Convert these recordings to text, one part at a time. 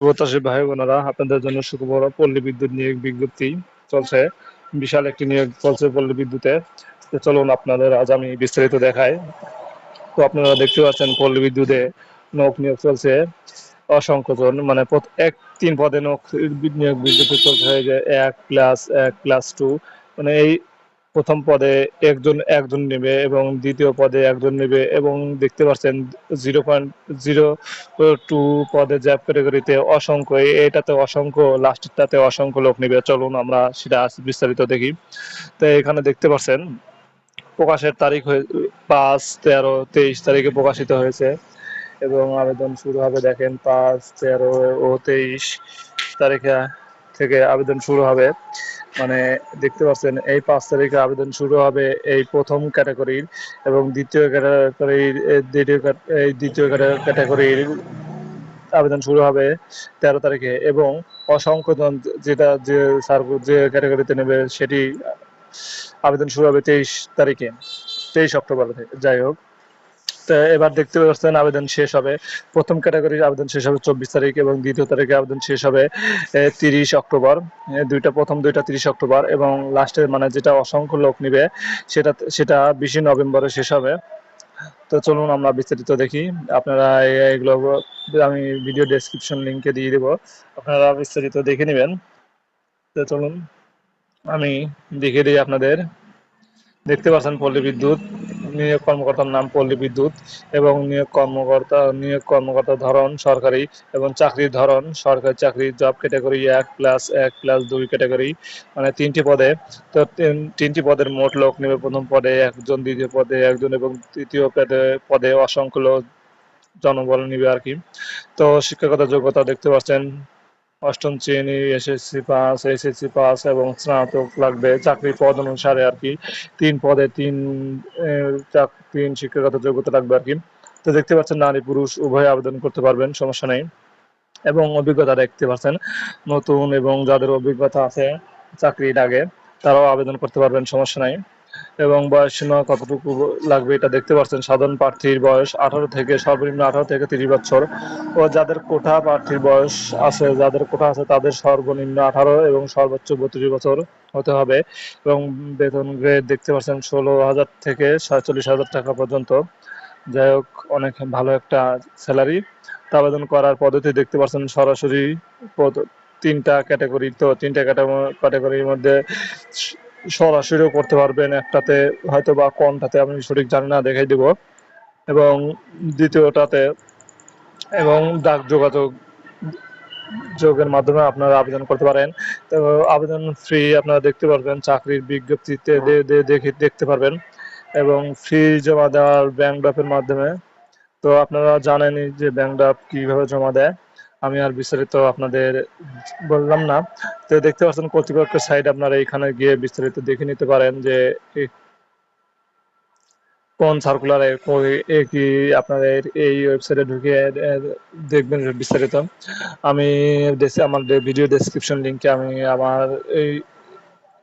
প্রত্যাশী ভাই বোনেরা আপনাদের জন্য সুখবর, পল্লী বিদ্যুৎ নিয়োগ বিজ্ঞপ্তি চলছে। বিশাল একটি নিয়োগ চলছে পল্লী বিদ্যুতে। চলুন আপনাদের আজ আমি বিস্তারিত দেখাই। তো আপনারা দেখতে পাচ্ছেন পল্লী বিদ্যুতে নৌক নিয়োগ চলছে। অসংখ্য মানে এক, তিন পদে নৌক নিয়োগ বিজ্ঞপ্তি চলছে। এক প্লাস এক প্লাস টু মানে এই প্রথম পদে একজন একজন নেবে এবং দ্বিতীয় পদে একজন নেবে এবং দেখতে পাচ্ছেন জিরো পয়েন্ট, জিরো টু পদে জ্যাব ক্যাটাগরিতে অসংখ্য, এটাতে অসংখ্য লাস্টেরটাতে অসংখ্য লোক নেবে। চলুন আমরা সেটা বিস্তারিত দেখি। তো এখানে দেখতে পাচ্ছেন, প্রকাশের তারিখ হয়ে, পাঁচ, তেরো, তেইশ তারিখে প্রকাশিত হয়েছে এবং আবেদন শুরু হবে, দেখেন, পাঁচ, তেরো ও তেইশ তারিখে থেকে আবেদন শুরু হবে। মানে দেখতে পাচ্ছেন, এই পাঁচ তারিখে আবেদন শুরু হবে এই প্রথম ক্যাটাগরির এবং দ্বিতীয় ক্যাটাগরির দ্বিতীয় দ্বিতীয় ক্যাটাগরির আবেদন শুরু হবে তেরো তারিখে এবং অসংখ্য জন যেটা যে স্যার যে ক্যাটাগরিতে নেবে সেটি আবেদন শুরু হবে তেইশ তারিখে, তেইশ অক্টোবর যাই হোক। এবার দেখতে পাচ্ছেন আবেদন শেষ হবে। প্রথম ক্যাটাগরির আবেদন শেষ হবে চব্বিশ তারিখ এবং দ্বিতীয় তারিখে আবেদন শেষ হবে তিরিশ অক্টোবর। দুইটা প্রথম, দুইটা তিরিশ অক্টোবর এবং লাস্টের মানে যেটা অসংখ্য লোক নিবে, সেটা সেটা বিশে নভেম্বরে শেষ হবে। তো চলুন আমরা বিস্তারিত দেখি। আপনারা এগুলো আমি ভিডিও ডেসক্রিপশন লিংকে দিয়ে দেবো। আপনারা বিস্তারিত দেখে নেবেন। তো চলুন, আমি দেখিয়ে দিই আপনাদের। দেখতে পাচ্ছেন পল্লী বিদ্যুৎ। নিয়োগ কর্মকর্তার নাম পল্লী বিদ্যুৎ এবং নিয়োগ কর্মকর্তা, নিয়োগ কর্মকর্তার ধরন সরকারি এবং চাকরির ধরন সরকারি চাকরি জব ক্যাটাগরি এক প্লাস এক প্লাস দুই ক্যাটাগরি মানে তিনটি পদে। তো তিনটি পদের মোট লোক নেবে প্রথম পদে একজন, দ্বিতীয় পদে একজন এবং তৃতীয় পদে পদে অসংখ্য লোক জনবল নিবে আর কি। তো শিক্ষাগত যোগ্যতা দেখতে পাচ্ছেন অষ্টম শ্রেণি এসএসসি পাস এসএসসি পাস এবং স্নাতক লাগবে চাকরি পদ অনুসারে আর কি। তিন পদে তিন তিন শিক্ষাগত যোগ্যতা লাগবে আর কি। তো দেখতে পাচ্ছেন নারী, পুরুষ উভয় আবেদন করতে পারবেন, সমস্যা নেই। এবং অভিজ্ঞতা দেখতে পাচ্ছেন, নতুন এবং যাদের অভিজ্ঞতা আছে, চাকরির আগে তারাও আবেদন করতে পারবেন, সমস্যা নাই। এবং বয়স সীমা কতটুকু লাগবে এটা দেখতে পাচ্ছেন। সাধারণ প্রার্থীর বয়স আঠারো থেকে, সর্বনিম্ন আঠারো থেকে তিরিশ বছর। ও যাদের কোঠা প্রার্থীর বয়স আছে, যাদের কোঠা আছে তাদের সর্বনিম্ন আঠারো এবং সর্বোচ্চ বত্রিশ বছর হতে হবে। এবং বেতন গ্রেড দেখতে পাচ্ছেন ষোলো হাজার থেকে সাতচল্লিশ হাজার টাকা পর্যন্ত। যাই হোক, অনেক ভালো একটা স্যালারি তা আবেদন করার পদ্ধতি দেখতে পাচ্ছেন সরাসরি তিনটা ক্যাটাগরি তো তিনটা ক্যাটাগরির মধ্যে সরাসরিও করতে পারবেন। একটাতে হয়তো বা কোনটাতে আমি সঠিক জানি না, দেখাই দেব। এবং দ্বিতীয়টাতে এবং ডাক যোগাযোগ যোগের মাধ্যমে আপনারা আবেদন করতে পারেন। তো আবেদন ফ্রি আপনারা দেখতে পারবেন, চাকরির বিজ্ঞপ্তিতে দেখে, দেখতে পারবেন। এবং ফি জমা দেওয়ার ব্যাংক ড্রাফের মাধ্যমে। তো আপনারা জানেনই যে ব্যাংক ড্রাফ কীভাবে জমা দেয়। আমি আর বিস্তারিত আপনাদের বললাম না। তো দেখতে পাচ্ছেন কর্তৃপক্ষের সাইড আপনারা এখানে গিয়ে বিস্তারিত দেখে নিতে পারেন যে কোন সার্কুলারে কি আপনাদের এই ওয়েবসাইটে ঢুকে দেখবেন বিস্তারিত। আমি আমার ভিডিও ডেসক্রিপশন লিঙ্কে আমি আমার এই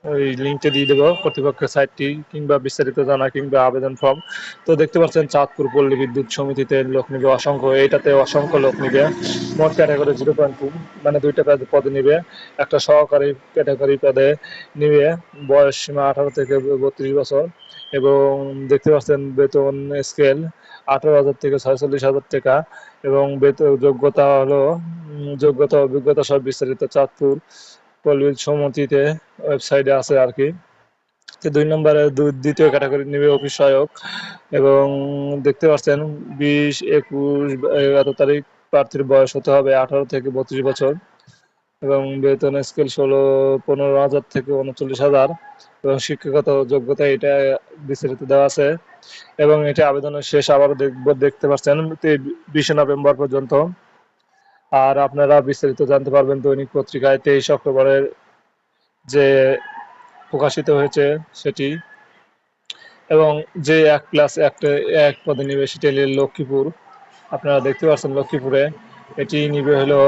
ওই লিঙ্কটা দিয়ে দেবো কর্তৃপক্ষের সাইটটি কিংবা বিস্তারিত জানা কিংবা আবেদন ফর্ম তো দেখতে পাচ্ছেন চাঁদপুর পল্লী বিদ্যুৎ সমিতিতে লোক নিবে, অসংখ্য, এইটাতে অসংখ্য লোক নিবে। মোট ক্যাটাগরি জিরো পয়েন্ট টু মানে দুইটা পদে- নিবে। একটা সহকারী ক্যাটাগরি পদে নিবে, বয়স সীমা আঠারো থেকে বত্রিশ বছর এবং দেখতে পাচ্ছেন বেতন স্কেল আঠারো হাজার থেকে ছয়চল্লিশ হাজার টাকা এবং বেতন যোগ্যতা হলো যোগ্যতা, অভিজ্ঞতা সব বিস্তারিত চাঁদপুর পল্লী সমিতিতে ওয়েবসাইটে আছে আর কি। দুই নম্বরে দ্বিতীয় ক্যাটাগরি নিবে অফিস সহায়ক। এবং দেখতে পাচ্ছেন বিশ, একুশ এগারো তারিখ প্রার্থীর বয়স হতে হবে আঠারো থেকে বত্রিশ বছর। এবং বেতন স্কেল ষোলো, পনেরো হাজার থেকে উনচল্লিশ হাজার। এবং শিক্ষাগত যোগ্যতা এটা বিস্তারিত দেওয়া আছে। এবং এটা আবেদনের শেষ আবার দেখতে পাচ্ছেন বিশে নভেম্বর পর্যন্ত। আর আপনারা বিস্তারিত জানতে পারবেন দৈনিক পত্রিকায় তেইশ অক্টোবরের যে প্রকাশিত হয়েছে সেটি এবং যে এক প্লাস একটা এক পদে নিবে সেটি লক্ষ্মীপুর। আপনারা দেখতে পাচ্ছেন লক্ষ্মীপুরে এটি নিবে হলো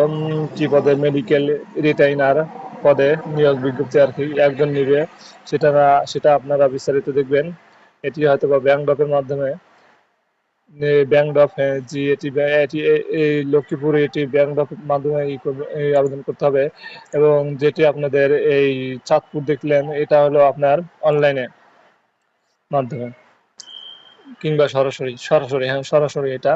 কি পদে? মেডিকেল রিটাইনার পদে নিয়োগ বিজ্ঞপ্তি আর কি একজন নিবে। সেটা সেটা আপনারা বিস্তারিত দেখবেন। এটি হয়তো বা ব্যাংক মাধ্যমে ব্যাংক ড্রপ জি এটি এটি লক্ষ্মীপুর এটি ব্যাংক ড্রপের মাধ্যমে আবেদন করতে হবে। এবং যেটি আপনাদের এই চাঁদপুর দেখলেন, এটা হলো আপনার অনলাইনে মাধ্যমে। কিংবা সরাসরি সরাসরি হ্যাঁ সরাসরি এটা।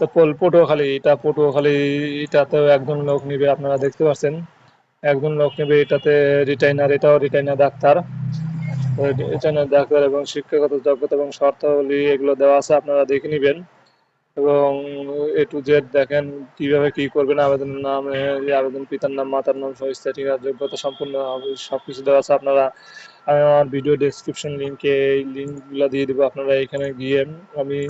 তো পটুয়াখালী, এটা পটুয়াখালী, এটাতেও একজন লোক নিবে, আপনারা দেখতে পাচ্ছেন। একজন লোক নেবে, এটাতে রিটাইনার এটাও রিটাইনার ডাক্তার। রিটাইনার ডাক্তার এবং শিক্ষাগত যোগ্যতা এবং শর্তাবলী এগুলো দেওয়া আছে, আপনারা দেখে নেবেন। এবং এ টু জেড দেখেন কীভাবে কি করবেন আবেদনের নাম আবেদন পিতার নাম, মাতার নাম ঠিকানা, যোগ্যতা সম্পূর্ণ সবকিছু দেওয়া আছে আপনারা। আমি আমার ভিডিও ডেসক্রিপশন লিঙ্কে এই লিঙ্কগুলো দিয়ে দেবো আপনারা এখানে গিয়ে। আমি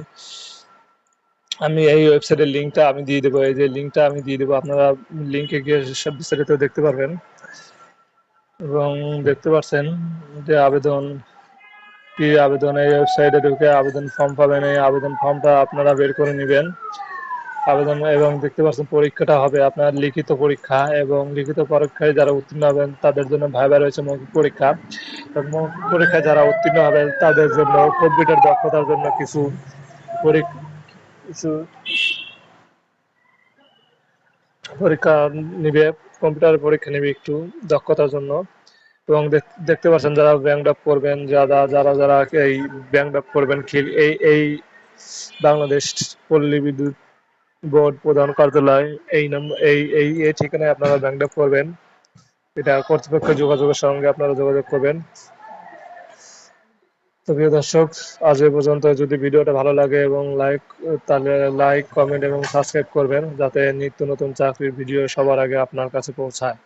আমি এই ওয়েবসাইটের লিঙ্কটা আমি দিয়ে দেবো, এই যে লিঙ্কটা আমি দিয়ে দেবো, আপনারা লিঙ্কে গিয়ে সব বিস্তারিত দেখতে পারবেন। এবং দেখতে পাচ্ছেন যে আবেদন, কি আবেদন, এই ওয়েবসাইটে ঢুকে আবেদন ফর্ম পাবেন, এই আবেদন ফর্মটা আপনারা বের করে নেবেন। আবেদন এবং দেখতে পাচ্ছেন পরীক্ষাটা হবে আপনার লিখিত পরীক্ষা এবং লিখিত পরীক্ষায় যারা উত্তীর্ণ হবেন তাদের জন্য ভাইবা রয়েছে মৌখিক পরীক্ষা। মৌখিক পরীক্ষায় যারা উত্তীর্ণ হবেন তাদের জন্য কম্পিউটার দক্ষতার জন্য কিছু পরীক্ষা কিছু পরীক্ষা নিবে। কম্পিউটার পরীক্ষা নিবে একটু দক্ষতার জন্য। এবং দেখ- দেখতে পাচ্ছেন যারা ব্যাংক ড্রপ করবেন, যারা যারা যারা এই ব্যাংক ড্রপ করবেন এই এই বাংলাদেশ পল্লী বিদ্যুৎ বোর্ড প্রধান কার্যালয়, এই এই এই এই ঠিকানায় আপনারা ব্যাংক ড্রপ করবেন। এটা কর্তৃপক্ষ যোগাযোগের সঙ্গে আপনারা যোগাযোগ করবেন। তো প্রিয় দর্শক, আজ এ পর্যন্ত। যদি ভিডিওটা ভালো লাগে এবং লাইক তাহলে লাইক কমেন্ট এবং সাবস্ক্রাইব করবেন, যাতে নিত্য নতুন চাকরির ভিডিও সবার আগে আপনার কাছে পৌঁছায়।